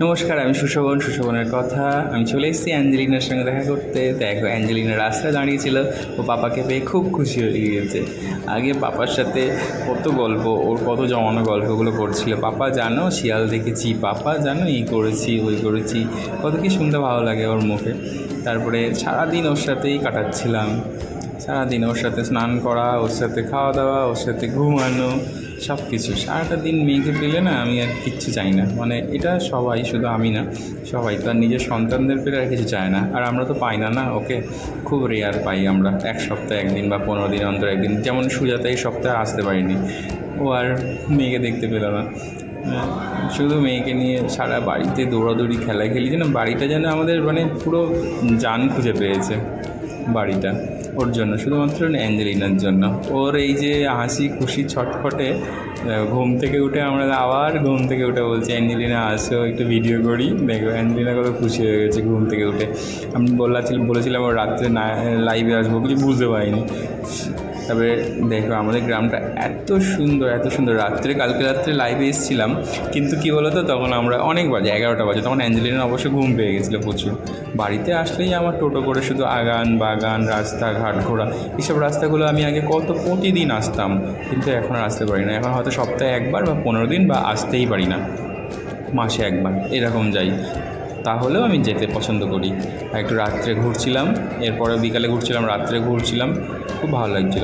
নমস্কার, আমি সুশোভন। সুশোভনের কথা। আমি চলে এসেছি অ্যাঞ্জেলিনার সঙ্গে দেখা করতে। দেখো, অ্যাঞ্জেলিনা রাস্তায় দাঁড়িয়েছিল। ও পাপাকে পেয়ে খুব খুশি হয়ে গিয়েছে। আগে পাপার সাথে কত গল্প, ওর কত জমানো গল্পগুলো করছিল। পাপা, জানো, শিয়াল দেখেছি। পাপা, জানো, এই করেছি, ওই করেছি। কত কি শুনতে ভালো লাগে ওর মুখে। তারপরে সারাদিন ওর সাথেই কাটাচ্ছিলাম। সারাদিন ওর সাথে স্নান করা ওর সাথে খাওয়া দাওয়া ওর সাথে ঘুমানো সব কিছু সারাটা দিন মেয়েকে পেলে না আমি আর কিচ্ছু চাই না। মানে এটা সবাই শুধু আমি না সবাই তার নিজের সন্তানদের পেলে আর কিছু চায় না। আর আমরা তো পাই না না ওকে খুব রেয়ার পাই আমরা। এক সপ্তাহে একদিন বা পনেরো দিন অন্তর একদিন। যেমন সুজাতা এই সপ্তাহে আসতে পারিনি। ও আর মেয়েকে দেখতে পেল না। হ্যাঁ, শুধু মেয়েকে নিয়ে সারা বাড়িতে দৌড়াদৌড়ি খেলা খেলি যেন বাড়িটা যেন আমাদের মানে পুরো জান খুঁজে পেয়েছে বাড়িটা। ওর জন্য, শুধুমাত্র অ্যাঞ্জেলিনার জন্য। ওর এই যে হাসি খুশি ছটফটে ঘুম থেকে উঠে আমরা আবার ঘুম থেকে উঠে বলছি, অ্যাঞ্জেলিনা, আসো, একটু ভিডিও করি। দেখো, অ্যাঞ্জেলিনা কত খুশি হয়ে গেছে ঘুম থেকে উঠে। আমি বললাম বলেছিলাম ওর রাত্রে না লাইভে আসব, কিছু বুঝতে পারিনি। তারপরে দেখো আমাদের গ্রামটা এত সুন্দর এত সুন্দর। রাত্রে, কালকে রাত্রে লাইভে এসেছিলাম। কিন্তু কী বলতো, তখন আমরা অনেক বাজে, এগারোটা বাজে। তখন অ্যাঞ্জেলিনা অবশ্য ঘুম পেয়ে গেছিল প্রচুর। বাড়িতে আসলেই আমার টোটো করে শুধু আগান, বাগান রাস্তাঘাট ঘোরা এইসব রাস্তাগুলো আমি আগে কত, প্রতিদিন আসতাম। কিন্তু এখন আর আসতে পারি না। এখন হয়তো সপ্তাহে একবার বা পনেরো দিন বা আসতেই পারি না। মাসে একবার, এরকম যাই। তাহলেও আমি যেতে পছন্দ করি। একটু রাত্রে ঘুরছিলাম এরপরে বিকালে ঘুরছিলাম, রাত্রে ঘুরছিলাম। খুব ভালো লাগছিল।